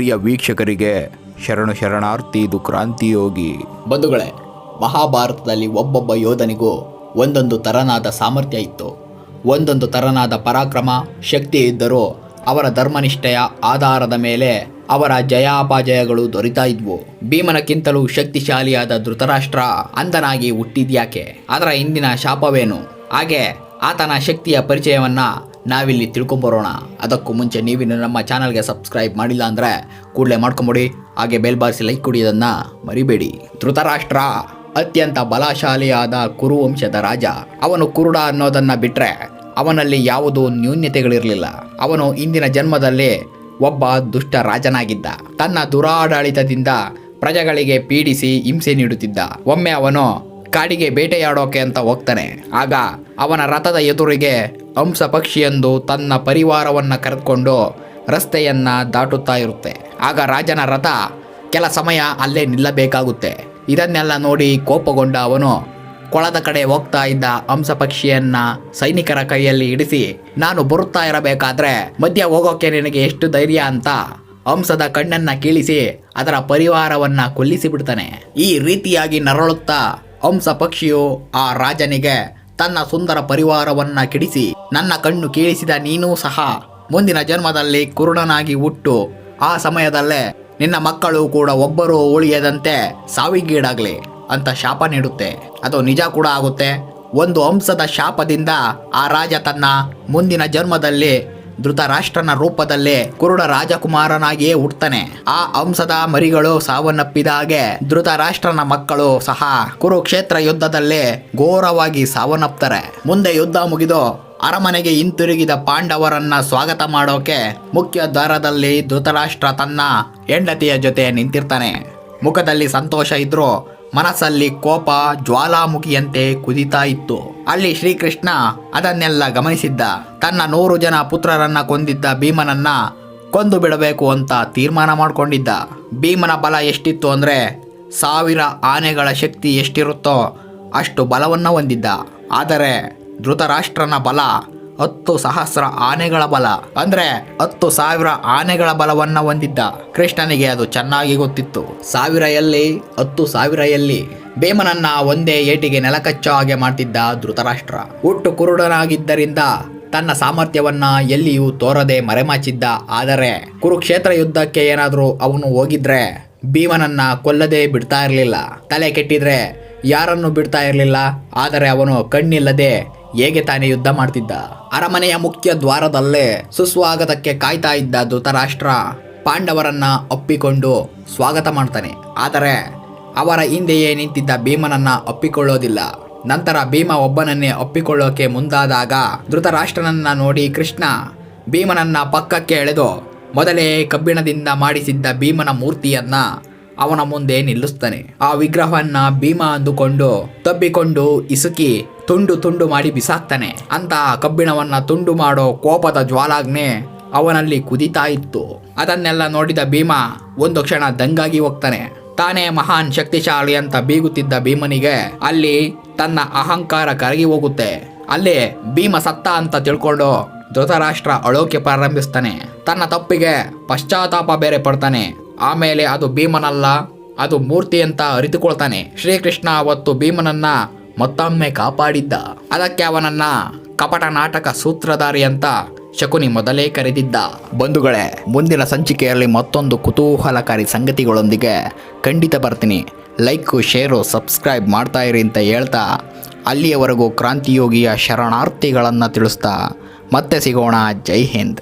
ಪ್ರಿಯ ವೀಕ್ಷಕರಿಗೆ ಶರಣು ಶರಣಾರ್ಥಿ ಇದು ಕ್ರಾಂತಿಯೋಗಿ ಬಂಧುಗಳೇ, ಮಹಾಭಾರತದಲ್ಲಿ ಒಬ್ಬೊಬ್ಬ ಯೋಧನಿಗೂ ಒಂದೊಂದು ತರನಾದ ಸಾಮರ್ಥ್ಯ ಇತ್ತು. ಒಂದೊಂದು ತರನಾದ ಪರಾಕ್ರಮ, ಶಕ್ತಿ ಇದ್ದರೂ ಅವರ ಧರ್ಮನಿಷ್ಠೆಯ ಆಧಾರದ ಮೇಲೆ ಅವರ ಜಯಾಪಜಯಗಳು ದೊರೀತಾ ಇದ್ವು. ಭೀಮನಕ್ಕಿಂತಲೂ ಶಕ್ತಿಶಾಲಿಯಾದ ಧೃತರಾಷ್ಟ್ರ ಅಂದನಾಗಿ ಹುಟ್ಟಿದ್ಯಾಕೆ? ಅದರ ಹಿಂದಿನ ಶಾಪವೇನು? ಹಾಗೆ ಆತನ ಶಕ್ತಿಯ ಪರಿಚಯವನ್ನ ನಾವಿಲ್ಲಿ ತಿಳ್ಕೊಂಬರೋಣ. ಅದಕ್ಕೂ ಮುಂಚೆ ನೀವಿನ್ನು ನಮ್ಮ ಚಾನಲ್ಗೆ ಸಬ್ಸ್ಕ್ರೈಬ್ ಮಾಡಿಲ್ಲ ಅಂದರೆ ಕೂಡಲೇ ಮಾಡ್ಕೊಂಬಿಡಿ. ಹಾಗೆ ಬೆಲ್ ಬಾರಿಸಿ ಲೈಕ್ ಕೊಡಿಯೋದನ್ನು ಮರಿಬೇಡಿ. ಧೃತರಾಷ್ಟ್ರ, ಅತ್ಯಂತ ಬಲಶಾಲಿಯಾದ ಕುರುವಂಶದ ರಾಜ. ಅವನು ಕುರುಡ ಅನ್ನೋದನ್ನು ಬಿಟ್ಟರೆ ಅವನಲ್ಲಿ ಯಾವುದೂ ನ್ಯೂನ್ಯತೆಗಳಿರಲಿಲ್ಲ. ಅವನು ಇಂದಿನ ಜನ್ಮದಲ್ಲಿ ಒಬ್ಬ ದುಷ್ಟ ರಾಜನಾಗಿದ್ದ. ತನ್ನ ದುರಾಡಳಿತದಿಂದ ಪ್ರಜೆಗಳಿಗೆ ಪೀಡಿಸಿ ಹಿಂಸೆ ನೀಡುತ್ತಿದ್ದ. ಒಮ್ಮೆ ಅವನು ಕಾಡಿಗೆ ಬೇಟೆಯಾಡೋಕೆ ಅಂತ ಹೋಗ್ತಾನೆ. ಆಗ ಅವನ ರಥದ ಎದುರಿಗೆ ಹಂಸ ಪಕ್ಷಿಯೊಂದು ತನ್ನ ಪರಿವಾರವನ್ನು ಕರೆದುಕೊಂಡು ರಸ್ತೆಯನ್ನು ದಾಟುತ್ತಾ ಇರುತ್ತೆ. ಆಗ ರಾಜನ ರಥ ಕೆಲ ಸಮಯ ಅಲ್ಲೇ ನಿಲ್ಲಬೇಕಾಗುತ್ತೆ. ಇದನ್ನೆಲ್ಲ ನೋಡಿ ಕೋಪಗೊಂಡ ಅವನು ಕೊಳದ ಕಡೆ ಹೋಗ್ತಾ ಇದ್ದ ಹಂಸ ಪಕ್ಷಿಯನ್ನ ಸೈನಿಕರ ಕೈಯಲ್ಲಿ ಇಡಿಸಿ ನಾನು ಬರುತ್ತಾ ಇರಬೇಕಾದ್ರೆ ಮಧ್ಯ ಹೋಗೋಕೆ ನಿನಗೆ ಎಷ್ಟು ಧೈರ್ಯ ಅಂತ? ಹಂಸದ ಕಣ್ಣನ್ನ ಕೀಳಿಸಿ ಅದರ ಪರಿವಾರವನ್ನ ಕೊಲ್ಲಿಸಿ ಬಿಡ್ತಾನೆ ಈ ರೀತಿಯಾಗಿ ನರಳುತ್ತಾ ಹಂಸ ಪಕ್ಷಿಯು ಆ ರಾಜನಿಗೆ ತನ್ನ ಸುಂದರ ಪರಿವಾರವನ್ನ ಕೆಡಿಸಿ ನನ್ನ ಕಣ್ಣು ಕೇಳಿಸಿದ ನೀನೂ ಸಹ ಮುಂದಿನ ಜನ್ಮದಲ್ಲಿ ಕುರುಡನಾಗಿ ಹುಟ್ಟು. ಆ ಸಮಯದಲ್ಲೇ ನಿನ್ನ ಮಕ್ಕಳು ಕೂಡ ಒಬ್ಬರು ಉಳಿಯದಂತೆ ಸಾವಿಗೀಡಾಗ್ಲಿ ಅಂತ ಶಾಪ ನೀಡುತ್ತೆ. ಅದು ನಿಜ ಕೂಡ ಆಗುತ್ತೆ. ಒಂದು ಅಂಶದ ಶಾಪದಿಂದ ಆ ರಾಜ ತನ್ನ ಮುಂದಿನ ಜನ್ಮದಲ್ಲಿ ಧೃತರಾಷ್ಟ್ರನ ರೂಪದಲ್ಲಿ ಕುರುಡ ರಾಜಕುಮಾರನಾಗಿಯೇ ಹುಟ್ಟುತ್ತಾನೆ. ಆ ಅಂಶದ ಮರಿಗಳು ಸಾವನ್ನಪ್ಪಿದ ಹಾಗೆ ಧೃತರಾಷ್ಟ್ರನ ಮಕ್ಕಳು ಸಹ ಕುರುಕ್ಷೇತ್ರ ಯುದ್ಧದಲ್ಲೇ ಘೋರವಾಗಿ ಸಾವನ್ನಪ್ತಾರೆ. ಮುಂದೆ ಯುದ್ಧ ಮುಗಿದು ಅರಮನೆಗೆ ಹಿಂತಿರುಗಿದ ಪಾಂಡವರನ್ನ ಸ್ವಾಗತ ಮಾಡೋಕೆ ಮುಖ್ಯ ದ್ವಾರದಲ್ಲಿ ಧೃತರಾಷ್ಟ್ರ ತನ್ನ ಹೆಂಡತಿಯ ಜೊತೆ ನಿಂತಿರ್ತಾನೆ. ಮುಖದಲ್ಲಿ ಸಂತೋಷ ಇದ್ರೂ ಮನಸ್ಸಲ್ಲಿ ಕೋಪ ಜ್ವಾಲಾಮುಖಿಯಂತೆ ಕುದಿತಾ ಇತ್ತು. ಅಲ್ಲಿ ಶ್ರೀಕೃಷ್ಣ ಅದನ್ನೆಲ್ಲ ಗಮನಿಸಿದ್ದ. ತನ್ನ ನೂರು ಜನ ಪುತ್ರರನ್ನ ಕೊಂದಿದ್ದ ಭೀಮನನ್ನ ಕೊಂದು ಬಿಡಬೇಕು ಅಂತ ತೀರ್ಮಾನ ಮಾಡಿಕೊಂಡಿದ್ದ. ಭೀಮನ ಬಲ ಎಷ್ಟಿತ್ತು ಅಂದ್ರೆ ಸಾವಿರ ಆನೆಗಳ ಶಕ್ತಿ ಎಷ್ಟಿರುತ್ತೋ ಅಷ್ಟು ಬಲವನ್ನ ಹೊಂದಿದ್ದ. ಆದರೆ ಧೃತರಾಷ್ಟ್ರನ ಬಲ ಹತ್ತು ಸಹಸ್ರ ಆನೆಗಳ ಬಲ. ಅಂದ್ರೆ ಹತ್ತು ಸಾವಿರ ಆನೆಗಳ ಬಲವನ್ನ ಹೊಂದಿದ್ದ ಕೃಷ್ಣನಿಗೆ ಅದು ಚೆನ್ನಾಗಿ ಗೊತ್ತಿತ್ತು. ಸಾವಿರ ಎಲ್ಲಿ, ಹತ್ತು ಸಾವಿರ ಎಲ್ಲಿ. ಭೀಮನನ್ನ ಒಂದೇ ಏಟಿಗೆ ನೆಲಕಚ್ಚ ಹಾಗೆ ಮಾಡ್ತಿದ್ದ ಧೃತರಾಷ್ಟ್ರ. ಹುಟ್ಟು ಕುರುಡನಾಗಿದ್ದರಿಂದ ತನ್ನ ಸಾಮರ್ಥ್ಯವನ್ನ ಎಲ್ಲಿಯೂ ತೋರದೆ ಮರೆಮಾಚಿದ್ದ. ಆದರೆ ಕುರುಕ್ಷೇತ್ರ ಯುದ್ಧಕ್ಕೆ ಏನಾದರೂ ಅವನು ಹೋಗಿದ್ರೆ ಭೀಮನನ್ನ ಕೊಲ್ಲದೆ ಬಿಡ್ತಾ ಇರಲಿಲ್ಲ. ತಲೆ ಕೆಟ್ಟಿದ್ರೆ ಯಾರನ್ನು ಬಿಡ್ತಾ ಇರಲಿಲ್ಲ. ಆದರೆ ಅವನು ಕಣ್ಣಿಲ್ಲದೆ ಹೇಗೆ ತಾನೇ ಯುದ್ಧ ಮಾಡ್ತಿದ್ದ? ಅರಮನೆಯ ಮುಖ್ಯ ದ್ವಾರದಲ್ಲೇ ಸುಸ್ವಾಗತಕ್ಕೆ ಕಾಯ್ತಾ ಇದ್ದ ಧೃತರಾಷ್ಟ್ರ ಪಾಂಡವರನ್ನ ಒಪ್ಪಿಕೊಂಡು ಸ್ವಾಗತ ಮಾಡ್ತಾನೆ. ಆದರೆ ಅವರ ಹಿಂದೆಯೇ ನಿಂತಿದ್ದ ಭೀಮನನ್ನ ಒಪ್ಪಿಕೊಳ್ಳೋದಿಲ್ಲ. ನಂತರ ಭೀಮ ಒಬ್ಬನನ್ನೇ ಒಪ್ಪಿಕೊಳ್ಳೋಕೆ ಮುಂದಾದಾಗ ಧೃತರಾಷ್ಟ್ರನನ್ನ ನೋಡಿ ಕೃಷ್ಣ ಭೀಮನನ್ನ ಪಕ್ಕಕ್ಕೆ ಎಳೆದು ಮೊದಲೇ ಕಬ್ಬಿಣದಿಂದ ಮಾಡಿಸಿದ್ದ ಭೀಮನ ಮೂರ್ತಿಯನ್ನ ಅವನ ಮುಂದೆ ನಿಲ್ಲಿಸ್ತಾನೆ. ಆ ವಿಗ್ರಹವನ್ನ ಭೀಮ ಅಂದುಕೊಂಡು ತಬ್ಬಿಕೊಂಡು ಇಸುಕಿ ತುಂಡು ತುಂಡು ಮಾಡಿ ಬಿಸಾಕ್ತಾನೆ. ಅಂತ ಕಬ್ಬಿಣವನ್ನ ತುಂಡು ಮಾಡೋ ಕೋಪದ ಜ್ವಾಲಾಗ್ನೆ ಅವನಲ್ಲಿ ಕುದಿತಾ ಇತ್ತು. ಅದನ್ನೆಲ್ಲ ನೋಡಿದ ಭೀಮ ಒಂದು ಕ್ಷಣ ದಂಗಾಗಿ ಹೋಗ್ತಾನೆ. ತಾನೇ ಮಹಾನ್ ಶಕ್ತಿಶಾಲಿ ಅಂತ ಬೀಗುತ್ತಿದ್ದ ಭೀಮನಿಗೆ ಅಲ್ಲಿ ತನ್ನ ಅಹಂಕಾರ ಕರಗಿ ಹೋಗುತ್ತೆ. ಅಲ್ಲಿ ಭೀಮ ಸತ್ತ ಅಂತ ತಿಳ್ಕೊಂಡು ಧೃತರಾಷ್ಟ್ರ ಅಳೋಕೆ ಪ್ರಾರಂಭಿಸ್ತಾನೆ. ತನ್ನ ತಪ್ಪಿಗೆ ಪಶ್ಚಾತ್ತಾಪ ಬೇರೆ ಪಡ್ತಾನೆ. ಆಮೇಲೆ ಅದು ಭೀಮನಲ್ಲ, ಅದು ಮೂರ್ತಿ ಅಂತ ಅರಿತುಕೊಳ್ತಾನೆ. ಶ್ರೀಕೃಷ್ಣ ಅವತ್ತು ಭೀಮನನ್ನ ಮತ್ತೊಮ್ಮೆ ಕಾಪಾಡಿದ್ದ. ಅದಕ್ಕೆ ಅವನನ್ನ ಕಪಟ ನಾಟಕ ಸೂತ್ರಧಾರಿ ಅಂತ ಶಕುನಿ ಮೊದಲೇ ಕರೆದಿದ್ದ. ಬಂಧುಗಳೇ, ಮುಂದಿನ ಸಂಚಿಕೆಯಲ್ಲಿ ಮತ್ತೊಂದು ಕುತೂಹಲಕಾರಿ ಸಂಗತಿಗಳೊಂದಿಗೆ ಖಂಡಿತ ಬರ್ತೀನಿ. ಲೈಕು, ಶೇರು, ಸಬ್ಸ್ಕ್ರೈಬ್ ಮಾಡ್ತಾ ಇರಿ ಅಂತ ಹೇಳ್ತಾ ಅಲ್ಲಿಯವರೆಗೂ ಕ್ರಾಂತಿಯೋಗಿಯ ಶರಣಾರ್ಥಿಗಳನ್ನು ತಿಳಿಸ್ತಾ ಮತ್ತೆ ಸಿಗೋಣ. ಜೈ ಹಿಂದ್.